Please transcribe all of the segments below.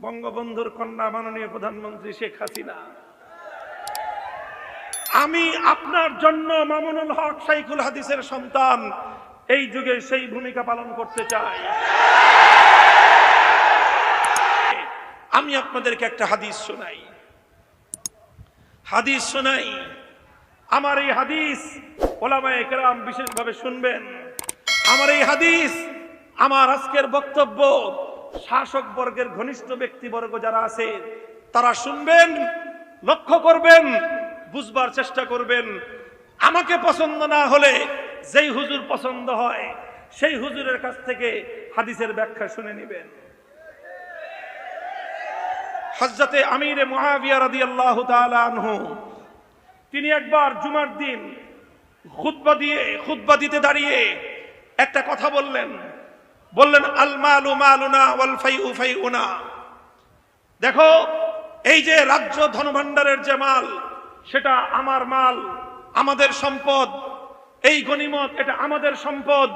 বঙ্গবন্ধুর কন্যা মাননীয় প্রধানমন্ত্রী শেখ হাসিনা। আমি আপনার জন্য মামুনুল হক সাইকুল হাদিসের সন্তান। এই যুগে সেই ভূমিকা পালন করতে চাই। আমি আপনাদেরকে একটা হাদিস শোনাই। হাদিস শোনাই। আমার এই হাদিস ওলামায়ে কেরাম বিশেষভাবে শুনবেন। আমার এই হাদিস, আমার আজকের বক্তব্য শাসক বর্গের ঘনিষ্ঠ ব্যক্তিবর্গ যারা আছে, তারা শুনবেন, লক্ষ্য করবেন, বুঝবার চেষ্টা করবেন। আমাকে পছন্দ না হলে যেই হুজুর পছন্দ হয়, সেই হুজুরের কাছ থেকে হাদিসের ব্যাখ্যা শুনে নেবেন। হজরতে আমিরে মুআবিয়া রাদিয়াল্লাহু তাআলা আনহু, তিনি একবার জুমার দিন খুতবা দিয়ে, খুতবা দিতে দাঁড়িয়ে একটা কথা বললেন। বললেন, আল মালু মালুনা ওয়াল ফাইউ ফাইউনা। দেখো, এই যে রাজ্য ধনভাণ্ডারের যে মাল, সেটা আমার মাল, আমাদের সম্পদ। এই গনিমত এটা আমাদের সম্পদ।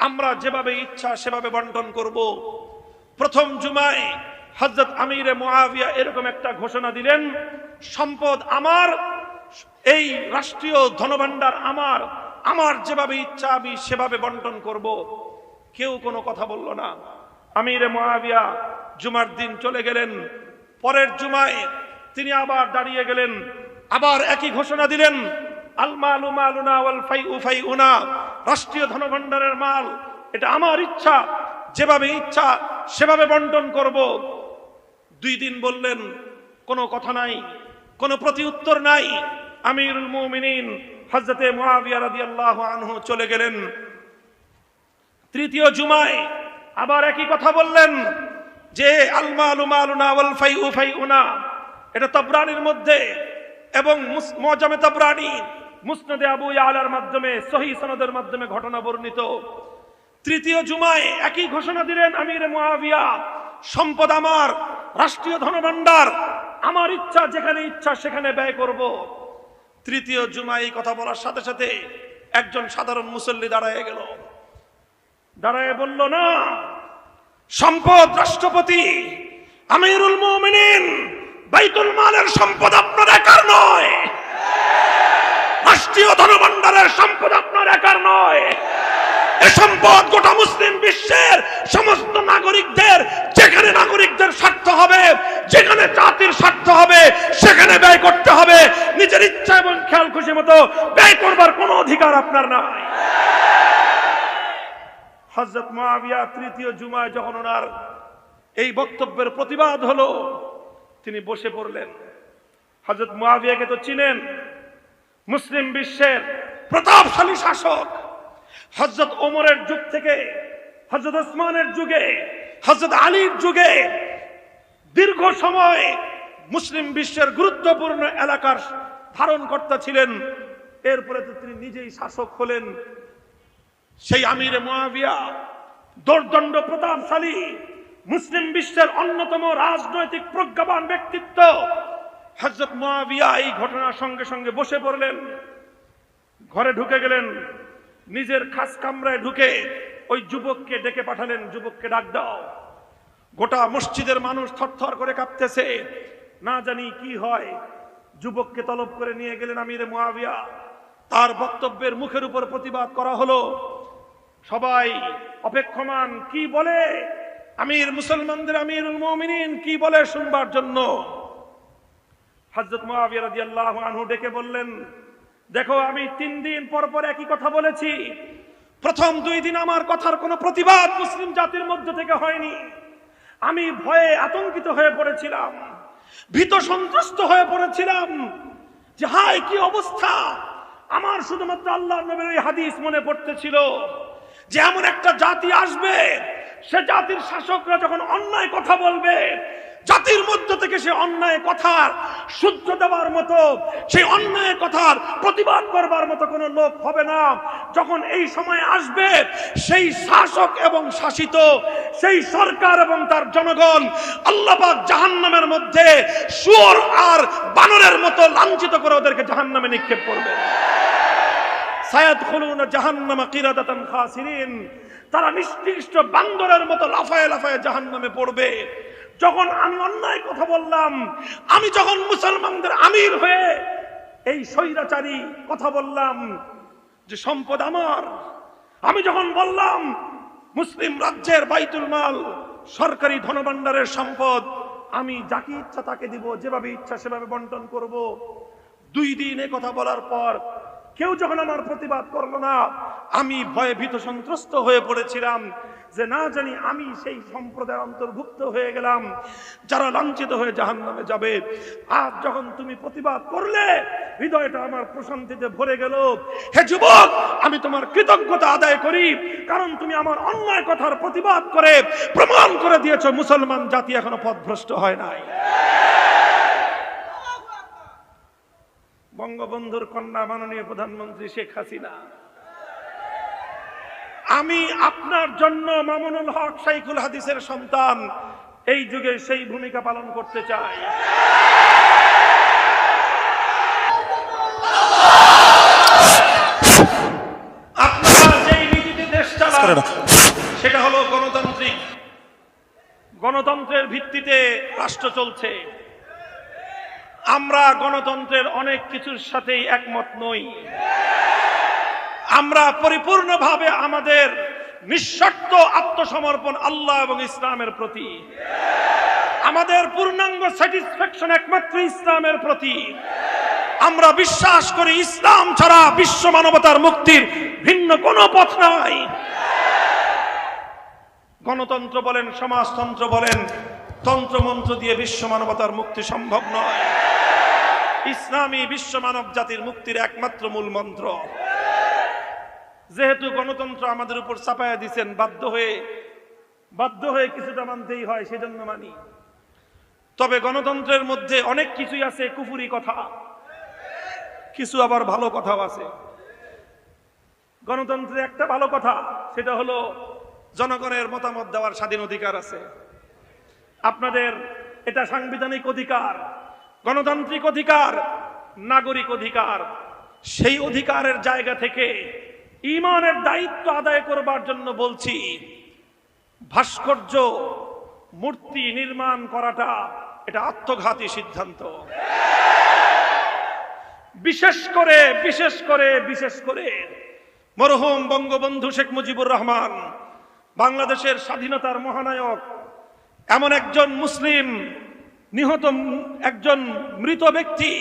আমরা যেভাবে ইচ্ছা, সেভাবে বন্টন করব। প্রথম জুমায় হজরত আমিরে মুআবিয়া এরকম একটা ঘোষণা দিলেন, সম্পদ আমার, এই রাষ্ট্রীয় ধনভাণ্ডার আমার আমার যেভাবে ইচ্ছা, আমি সেভাবে বন্টন করব। কেউ কোনো কথা বলল না। আমিরে মহাবিয়া জুমার দিন চলে গেলেন। পরের জুমায় তিনি আবার দাঁড়িয়ে গেলেন। আবার একই ঘোষণা দিলেন রাষ্ট্রীয় ধনভাণ্ডারের মাল, এটা আমার ইচ্ছা, যেভাবে ইচ্ছা সেভাবে বন্টন করব। দুই দিন বললেন, কোনো কথা নাই, কোনো প্রতি উত্তর নাই। আমিরুল মুমিনিন হজরতে মুআবিয়া রাদিয়াল্লাহু আনহু চলে গেলেন। তৃতীয় জুমায় আবার একই কথা বললেন যে আলমালু মালুনা ওয়াল ফাইউ ফাইউনা। এটা তাবরানির মধ্যে এবং মুআজামে তাবরানি। মুসনাদে আবু ইয়ালার মাধ্যমে সহি সনদের মাধ্যমে ঘটনা বর্ণিত। তৃতীয় জুমায় একই ঘোষণা দিলেন আমির মুআবিয়া, সম্পদ আমার, রাষ্ট্রীয় ধনভাণ্ডার, আমার ইচ্ছা যেখানে ইচ্ছা সেখানে ব্যয় করব। তৃতীয় জুমায় কথা বলার সাথে সাথে একজন সাধারণ মুসল্লি দাঁড়ায় গেল। দাঁড়ায় বলল, না, সম্পদ রাষ্ট্রপতি আমিরুল মুমিনিন বাইতুল মালের সম্পদ আপনার একার নয়। রাষ্ট্রীয় ধনভাণ্ডারের সম্পদ আপনার একার নয়। এ সম্পদ গোটা মুসলিম বিশ্বের সমস্ত নাগরিকদের, যেখানে নাগরিকদের স্বার্থ হবে, যেখানে জাতির স্বার্থ হবে, সেখানে ব্যয় করতে হবে। নিজের ইচ্ছা এবং খেয়াল খুশি মতো ব্যয় করবার কোনো অধিকার আপনার নাই। হজরত মাবিয়া তৃতীয় জুমায় যখন ওনার এই বক্তব্যের প্রতিবাদ হলো, তিনি বসে পড়লেন। হজরত মুয়াবিয়াকে তো চিনেন, মুসলিম বিশ্বের প্রতাপশালী শাসক। হজরত ওমরের যুগ থেকে হজরত ওসমানের যুগে হজরত আলীর যুগে দীর্ঘ সময় মুসলিম বিশ্বের গুরুত্বপূর্ণ এলাকার ধারণ কর্তা ছিলেন। এরপরে তো তিনি নিজেই শাসক হলেন। সেই আমিরে মুয়াবিয়া দোর্দণ্ড প্রতাপশালী, মুসলিম বিশ্বের অন্যতম রাজনৈতিক প্রজ্ঞাবান ব্যক্তিত্ব। হজরত মুয়াবিয়া এই ঘটনার সঙ্গে সঙ্গে বসে পড়লেন। ঘরে ঢুকে গেলেন। নিজের খাস কামরায় ঢুকে ওই যুবককে ডেকে পাঠালেন। যুবককে ডাক দাও। গোটা মসজিদের মানুষ থরথর করে কাঁপতেছে। না জানি কি হয়। যুবককে তলব করে নিয়ে গেলেন আমিরে মুয়াবিয়া তার বক্তব্যের মুখের উপর প্রতিবাদ করা হলো। সবাই অপেক্ষমান, কি বলে? আমির মুসলমানদের আমিরুল মুমিনিন কি বলে শুনবার জন্য? হজরত মুআবিয়া রাদিয়াল্লাহু আনহু ডেকে বললেন, দেখো, আমি তিন দিন পর পর একই কথা বলেছি। প্রথম দুই দিন আমার কথার কোনো প্রতিবাদ মুসলিম জাতির মধ্য থেকে হয়নি। আমি ভয়ে আতঙ্কিত হয়ে পড়েছিলাম, ভীত সন্ত্রস্ত হয়ে পড়েছিলাম যে হায়, কি অবস্থা? আমার শুধুমাত্র আল্লাহ নবীর ওই হাদিস মনে পড়তেছিল। যে এমন একটা জাতি আসবে, সে জাতির শাসকরা যখন অন্যায় কথা বলবে, জাতির মধ্য থেকে সে অন্যায় কথার শুদ্ধ দেওয়ার মতো, সেই অন্যায় কথার প্রতিবাদ করবার মতো কোনো লোক হবে না। যখন এই সময় আসবে, সেই শাসক এবং শাসিত, সেই সরকার এবং তার জনগণ আল্লাপাক জাহান্নামের মধ্যে সুর আর বানরের মতো লাঞ্ছিত করে ওদেরকে জাহান্নামে নিক্ষেপ করবে সায়াদ খুলুন জাহান্নামা কিরাদাতান খাসিরিন তারা নিষ্কৃষ্ট বান্দরের মতো লাফায় লাফায় জাহান্নামে পড়বে। যখন আমি অন্যায় কথা বললাম, আমি যখন মুসলমানদের আমির হয়ে এই স্বৈরাচারী কথা বললাম, যে সম্পদ আমার, আমি যখন বললাম, মুসলিম রাজ্যের বাইতুল মাল, সরকারি ধনভাণ্ডারের সম্পদ, আমি যাকে ইচ্ছা তাকে দিব, যেভাবে ইচ্ছা সেভাবে বন্টন করব। দুই দিন এ কথা বলার পর কেউ যখন আমার প্রতিবাদ করল না, আমি ভয়ে ভীত সন্ত্রস্ত হয়ে পড়েছিলাম যে না জানি আমি সেই সম্প্রদায়ের অন্তর্ভুক্ত হয়ে গেলাম। যারা লাঞ্ছিত হয়ে জাহান নামে যাবে, আজ যখন তুমি প্রতিবাদ করলে, হৃদয়টা আমার প্রশান্তিতে ভরে গেল। হে যুবক, আমি তোমার কৃতজ্ঞতা আদায় করি, কারণ তুমি আমার অন্যায় কথার প্রতিবাদ করে, প্রমাণ করে দিয়েছ মুসলমান জাতি এখনও পথভ্রষ্ট হয় নাই। বঙ্গবন্ধুর কন্যা মাননীয় প্রধানমন্ত্রী শেখ হাসিনা। আমি আপনার জন্য মামুনুল হক সাইকুল হাদিসের সন্তান। এই যুগে সেই ভূমিকা পালন করতে চাই। আপনারা যেই নীতিতে দেশ চালান সেটা হলো গণতান্ত্রিক। গণতন্ত্রের ভিত্তিতে রাষ্ট্র চলছে। আমরা গণতন্ত্রের অনেক কিছুর সাথেই একমত নই। আমরা পরিপূর্ণভাবে আমাদের নিঃশর্ত আত্মসমর্পণ আল্লাহ এবং ইসলামের প্রতি। আমাদের পূর্ণাঙ্গ স্যাটিসফ্যাকশন একমাত্র ইসলামের প্রতি। আমরা বিশ্বাস করি ইসলাম ছাড়া বিশ্ব মানবতার মুক্তির ভিন্ন কোনো পথ নাই। গণতন্ত্র বলেন, সমাজতন্ত্র বলেন, তন্ত্রমন্ত্র দিয়ে বিশ্ব মানবতার মুক্তি সম্ভব নয়। ইসলামী বিশ্ব মানব জাতির মুক্তির একমাত্র মূল মন্ত্র। যেহেতু গণতন্ত্র আমাদের উপর চাপায়া দিচ্ছেন বাধ্য হয়ে বাধ্য হয়ে কিছুটা মানতেই হয়, সেজন্য মানি। তবে গণতন্ত্রের মধ্যে অনেক কিছুই আছে, কুফুরি কথা। কিছু আবার ভালো কথাও আছে। গণতন্ত্রের একটা ভালো কথা, সেটা হলো জনগণের মতামত দেওয়ার স্বাধীন অধিকার আছে। আপনাদের এটা সাংবিধানিক অধিকার। গণতান্ত্রিক অধিকার, নাগরিক অধিকার, সেই অধিকারের জায়গা থেকে ইমানের দায়িত্ব আদায় করবার জন্য বলছি, ভাস্কর্য, মূর্তি নির্মাণ করাটা এটা আত্মঘাতী সিদ্ধান্ত। বিশেষ করে বিশেষ করে বিশেষ করে মরহুম বঙ্গবন্ধু শেখ মুজিবুর রহমান, বাংলাদেশের স্বাধীনতার মহানায়ক, এমন একজন মুসলিম নিহত একজন মৃত ব্যক্তি।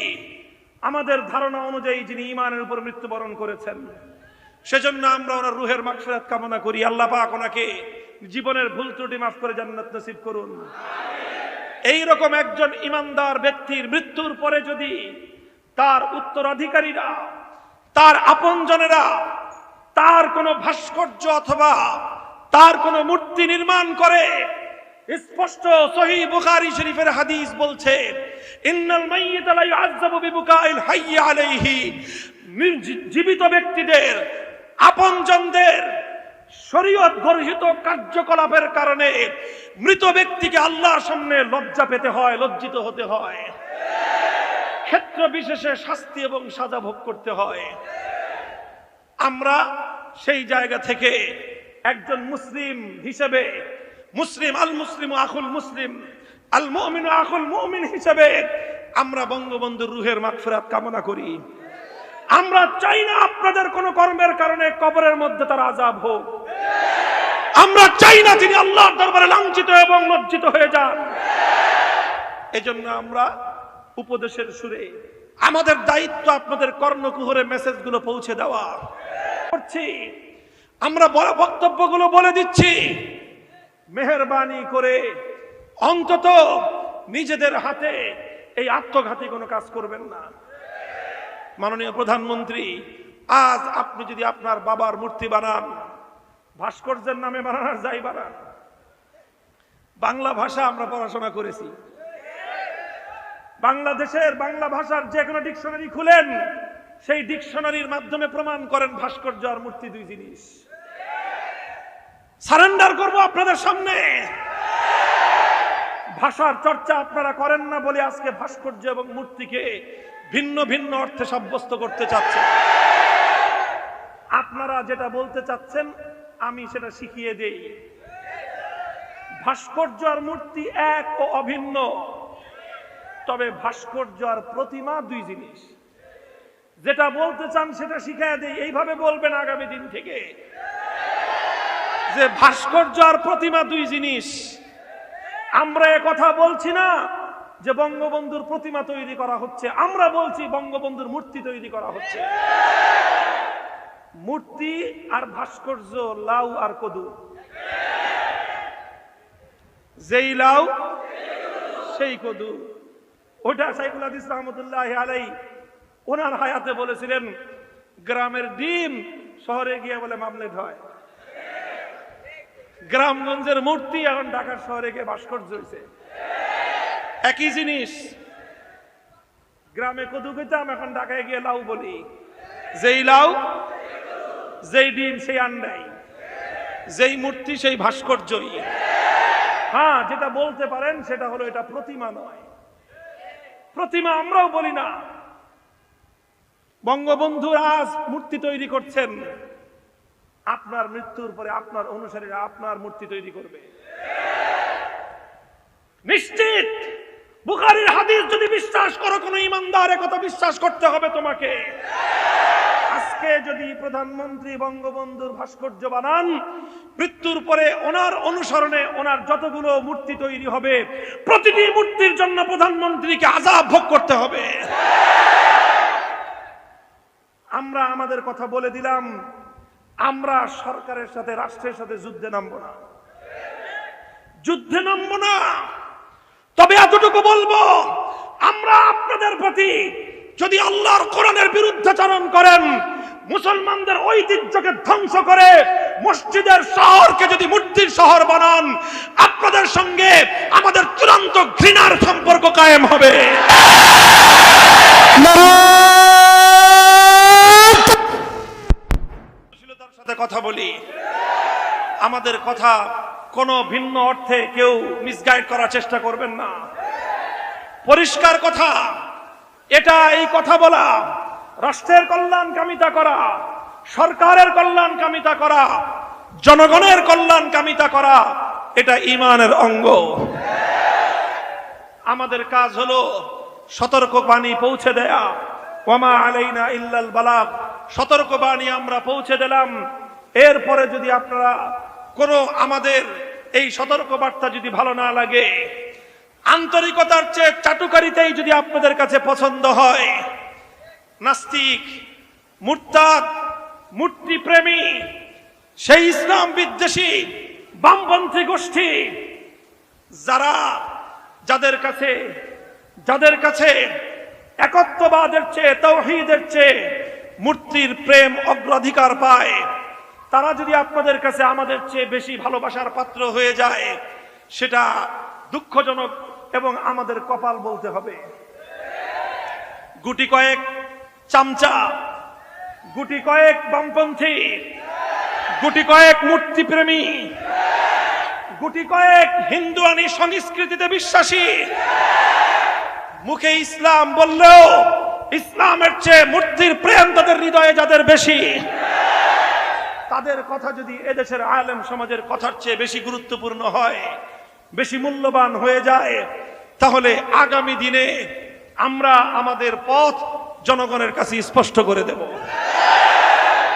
আমাদের ধারণা অনুযায়ী যিনি ইমানের উপর মৃত্যুবরণ করেছেন, সেজন্য আমরা ওনার রুহের মাগফিরাত কামনা করি। আল্লাহ পাক ওনাকে জীবনের ভুল ত্রুটি মাফ করে জান্নাত নসিব করুন। এই রকম একজন ইমানদার ব্যক্তির মৃত্যুর পরে যদি তার উত্তরাধিকারীরা, তার আপনজনেরা, তার কোনো ভাস্কর্য অথবা তার কোনো মূর্তি নির্মাণ করে স্পষ্ট সহি বুখারী শরীফের হাদিস বলছে, ইন্নাল মাইয়িত লা ইউআযাবু বিবুকাইল হাইয়্যি আলাইহি। জীবিত ব্যক্তিদের, আপনজনদের শরীয়ত গর্হিত কার্যকলাপের কারণে মৃত ব্যক্তিকে আল্লাহর সামনে লজ্জা পেতে হয়, লজ্জিত হতে হয়। ক্ষেত্র বিশেষে শাস্তি এবং সাজা ভোগ করতে হয়। আমরা সেই জায়গা থেকে একজন মুসলিম হিসেবে মুসলিম, আল মুসলিম আখুল মুসলিম, আল মুমিন আখুল মুমিন হিসেবে আমরা বঙ্গবন্ধুর রুহের মাগফিরাত কামনা করি। আমরা চাই না আপনাদের কোন কর্মের কারণে কবরের মধ্যে তার আজাব হোক। আমরা চাই না তিনি আল্লাহর দরবারে লাঞ্ছিত এবং লজ্জিত হয়ে যান। এজন্য আমরা উপদেশের সুরে আমাদের দায়িত্ব আপনাদের কর্ণকুহরে মেসেজগুলো পৌঁছে দেওয়া। করছি আমরা বড় বক্তব্যগুলো বলে দিচ্ছি। মেহরবানি করে অন্তত নিজেদের হাতে এই আত্মঘাতী কোনো কাজ করবেন না। মাননীয় প্রধানমন্ত্রী, আজ আপনি যদি আপনার বাবার মূর্তি বানান, ভাস্কর্যের নামে বানানোর যাই বানান, বাংলা ভাষা আমরা পড়াশোনা করেছি। বাংলাদেশের বাংলা ভাষার যে কোনো ডিকশনারি খুলেন, সেই ডিকশনারির মাধ্যমে প্রমাণ করেন ভাস্কর্য আর মূর্তি দুই জিনিস। সারেন্ডার করব আপনাদের সামনে। ভাষার চর্চা আপনারা করেন না বলে আজকে ভাস্কর্য এবং মূর্তিকে ভিন্ন ভিন্ন অর্থে সাব্যস্ত করতে চাচ্ছেন আপনারা যেটা বলতে চাচ্ছেন, আমি সেটা শিখিয়ে দেই। ভাস্কর্য আর মূর্তি এক ও অভিন্ন। তবে ভাস্কর্য আর প্রতিমা দুই জিনিস। যেটা বলতে চান সেটা শিখায় দেই। এইভাবে বলবেন আগামী দিন থেকে। যে ভাস্কর্য আর প্রতিমা দুই জিনিস। আমরা কথা বলছি না যে বঙ্গবন্ধুর প্রতিমা তৈরি করা হচ্ছে। আমরা বলছি বঙ্গবন্ধুর মূর্তি তৈরি করা হচ্ছে। মূর্তি আর ভাস্কর্য, লাউ আর কদু। যেই লাউ, সেই কদু। ওটা সাইফুল হাদিস রহমতুল্লাহ আলাই ওনার হায়াতে বলেছিলেন, গ্রামের ডিম শহরে গিয়ে বলে মামলেট হয়। গ্রামগঞ্জের মূর্তি এখন ঢাকার শহরে গিয়ে ভাস্কর্য হয়েছে একই জিনিস, গ্রামে কদু খেতাম, এখন ঢাকায় গিয়ে লাউ বলি। যেই লাউ, যেই ডিম, সেই আন্ডাই। যেই মূর্তি, সেই ভাস্কর্যই। হ্যাঁ যেটা বলতে পারেন, সেটা হলো এটা প্রতিমা নয়। প্রতিমা আমরাও বলি না। বঙ্গবন্ধু আজ মূর্তি তৈরি করছেন আপনার মৃত্যুর পরে আপনার অনুসারীরা আপনার মূর্তি তৈরি করবে। নিশ্চিত! বুখারীর হাদিস যদি বিশ্বাস করো, কোনো ইমানদার কথা বিশ্বাস করতে হবে তোমাকে। আজকে যদি প্রধানমন্ত্রী বঙ্গবন্ধুর ভাস্কর্য বানান, মৃত্যুর পরে ওনার অনুসরণে ওনার যতগুলো মূর্তি তৈরি হবে, প্রতিটি মূর্তির জন্য প্রধানমন্ত্রীকে আজাব ভোগ করতে হবে। আমরা আমাদের কথা বলে দিলাম আমরা সরকারের সাথে, রাষ্ট্রের সাথে যুদ্ধে নামবো না। যুদ্ধে নামবো না। তবে এতটুকু বলব, আমরা আপনাদের প্রতি যদি আল্লাহর কোরআনের বিরুদ্ধাচরণ করেন, মুসলমানদের ঐতিহ্যকে ধ্বংস করে মসজিদের শহরকে যদি মূর্তির শহর বানান, আপনাদের সঙ্গে আমাদের চূড়ান্ত ঘৃণার সম্পর্ক কায়েম হবে। সুশীলতার সাথে কথা বলি। আমাদের কথা কোনো ভিন্ন অর্থে কেউ মিসগাইড করার চেষ্টা করবেন না। পরিষ্কার কথা, এটা এই কথা বলা, রাষ্ট্রের কল্যাণ কামিতা করা, সরকারের কল্যাণ কামিতা করা, জনগণের কল্যাণ কামিতা করা, এটা ইমানের অঙ্গ। আমাদের কাজ হলো সতর্ক বাণী পৌঁছে দেয়া। ওমা আলাইনা ইল্লাল বালাগ, সতর্ক বাণী আমরা পৌঁছে দিলাম। এরপরে যদি আপনারা কোনো আমাদের এই সতর্ক বার্তা যদি ভালো না লাগে, আন্তরিকতার চেয়ে চাটুকারিতাই যদি আপনাদের কাছে পছন্দ হয়, নাস্তিক, মুরতাদ মূর্তি প্রেমী সেই ইসলাম বিদ্বেষী, বামপন্থী গোষ্ঠী, যারা যাদের কাছে যাদের কাছে একত্ববাদের চেয়ে, তৌহিদের চেয়ে মূর্তির প্রেম অগ্রাধিকার পায় তারা যদি আপনাদের কাছে আমাদের চেয়ে বেশি ভালোবাসার পাত্র হয়ে যায়, সেটা দুঃখজনক এবং আমাদের কপাল বলতে হবে। গুটি কয়েক চামচা, গুটি কয়েক বামপন্থী, গুটি কয়েক মূর্তি প্রেমী গুটি কয়েক হিন্দুয়ানি সংস্কৃতিতে বিশ্বাসী। মুখে ইসলাম বললেও ইসলামের চেয়ে মূর্তির প্রেম তাদের হৃদয়ে যাদের বেশি। তাদের কথা যদি এদেশের আলেম সমাজের কথার চেয়ে বেশি গুরুত্বপূর্ণ হয়, বেশি মূল্যবান হয়ে যায়, তাহলে আগামী দিনে আমরা আমাদের পথ জনগণের কাছে স্পষ্ট করে দেব।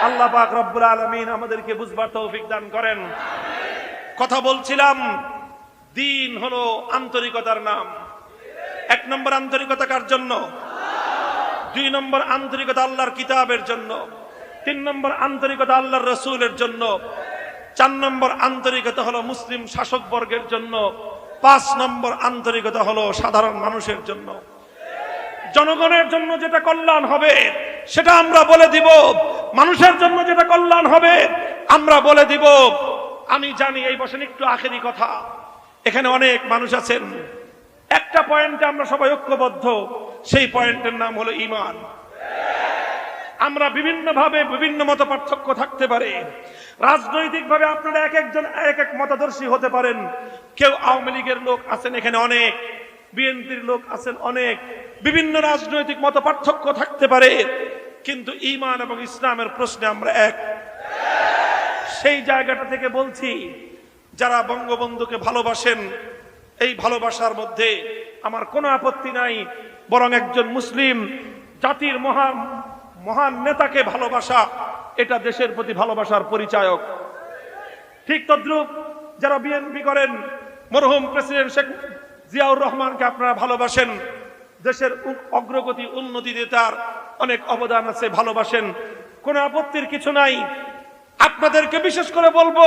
আল্লাহ পাক রব্বুল আলমিন আমাদেরকে বুঝবার তৌফিক দান করেন। কথা বলছিলাম, দিন হলো আন্তরিকতার নাম। এক নম্বর আন্তরিকতা কার জন্য? দুই নম্বর আন্তরিকতা আল্লাহর কিতাবের জন্য। তিন নম্বর আন্তরিকতা আল্লাহর রসুলের জন্য, চার নম্বর আন্তরিকতা হলো মুসলিম শাসক বর্গের জন্য, পাঁচ নম্বর আন্তরিকতা হলো সাধারণ মানুষের জন্য। জনগণের জন্য যেটা কল্যাণ হবে, সেটা আমরা বলে দিব। মানুষের জন্য যেটা কল্যাণ হবে, আমরা বলে দিব। আমি জানি এই বসেন একটু আখেরি কথা। এখানে অনেক মানুষ আছেন। একটা পয়েন্টে আমরা সবাই ঐক্যবদ্ধ, সেই পয়েন্টের নাম হলো ইমান। আমরা বিভিন্ন ভাবে বিভিন্ন মত পার্থক্য থাকতে পারে। রাজনৈতিক ভাবে আপনারা এক একজন এক এক মতাদর্শী হতে পারেন। কেউ আওয়ামী লীগের লোক আছেন এখানে অনেক, বিএনপির লোক আছেন অনেক, বিভিন্ন রাজনৈতিক মত পার্থক্য থাকতে পারে। কিন্তু ইমান এবং ইসলামের প্রশ্নে আমরা এক। সেই জায়গাটা থেকে বলছি, যারা বঙ্গবন্ধুকে ভালোবাসেন, এই ভালোবাসার মধ্যে আমার কোনো আপত্তি নাই। বরং একজন মুসলিম জাতির মহান মহান নেতাকে ভালোবাসা, এটা দেশের প্রতি ভালোবাসার পরিচায়ক। ঠিক তদ্রুপ যারা বিএনপি করেন, মরহুম প্রেসিডেন্ট শেখ জিয়াউর রহমানকে আপনারা ভালোবাসেন, দেশের অগ্রগতি উন্নতিতে তার অনেক অবদান আছে, ভালোবাসেন। কোনো আপত্তির কিছু নাই। আপনাদেরকে বিশেষ করে বলব,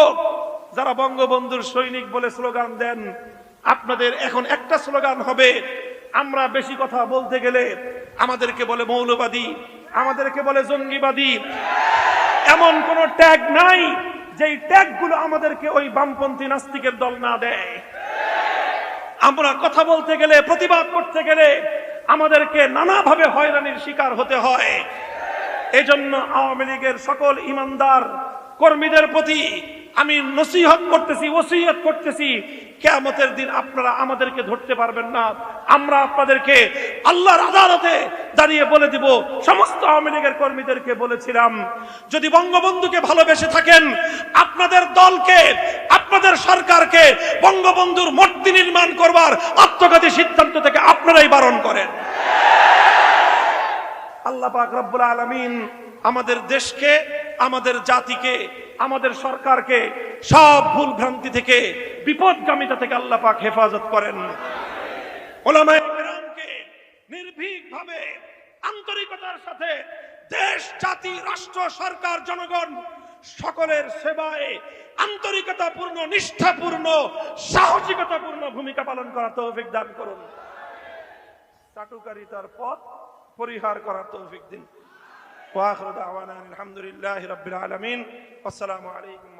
যারা বঙ্গবন্ধুর সৈনিক বলে স্লোগান দেন, আপনাদের এখন একটা স্লোগান হবে, আমরা বেশি কথা বলতে গেলে আমাদেরকে বলে মৌলবাদী। আমাদেরকে বলে জঙ্গিবাদী। এমন কোন ট্যাগ নাই, যেই ট্যাগগুলো আমাদেরকে ওই বামপন্থী নাস্তিকের দল না দেয়। আমরা কথা বলতে গেলে, প্রতিবাদ করতে গেলে আমাদেরকে নানাভাবে হয়রানির শিকার হতে হয়। এজন্য আওয়ামী লীগের সকল ইমানদার কর্মীদের প্রতি আমি নসিহত করতেছি, ওসিয়ত করতেছি। কেয়ামতের দিন আপনারা আমাদেরকে ধরতে পারবেন না। আমরা আপনাদেরকে আল্লাহর আদালতে দাঁড়িয়ে বলে দিব, সমস্ত আওয়ামী লীগের কর্মীদেরকে বলেছিলাম, যদি বঙ্গবন্ধুকে ভালোবেসে থাকেন, আপনাদের দলকে, আপনাদের সরকারকে বঙ্গবন্ধুর মূর্তি নির্মাণ করবার আত্মঘাতী সিদ্ধান্ত থেকে আপনারাই বারণ করেন। আল্লাহ পাক রব্বুল আলামিন আমাদের দেশকে, আমাদের জাতিকে আমাদের সরকারকে সব ভুল ভ্রান্তি থেকে, বিপদগামিতা থেকে আল্লাহ পাক হেফাজত করেন। ওলামায়ে কেরামকে নির্ভীকভাবে আন্তরিকতার সাথে দেশ, জাতি, রাষ্ট্র, সরকার, জনগণ সকলের সেবায় আন্তরিকতাপূর্ণ, নিষ্ঠাপূর্ণ, সাহসিকতাপূর্ণ ভূমিকা পালন করার তৌফিক দান করুন। চাটুকারিতার পথ পরিহার করার তৌফিক দিন। وآخر دعوانا الحمد لله رب العالمين والسلام عليكم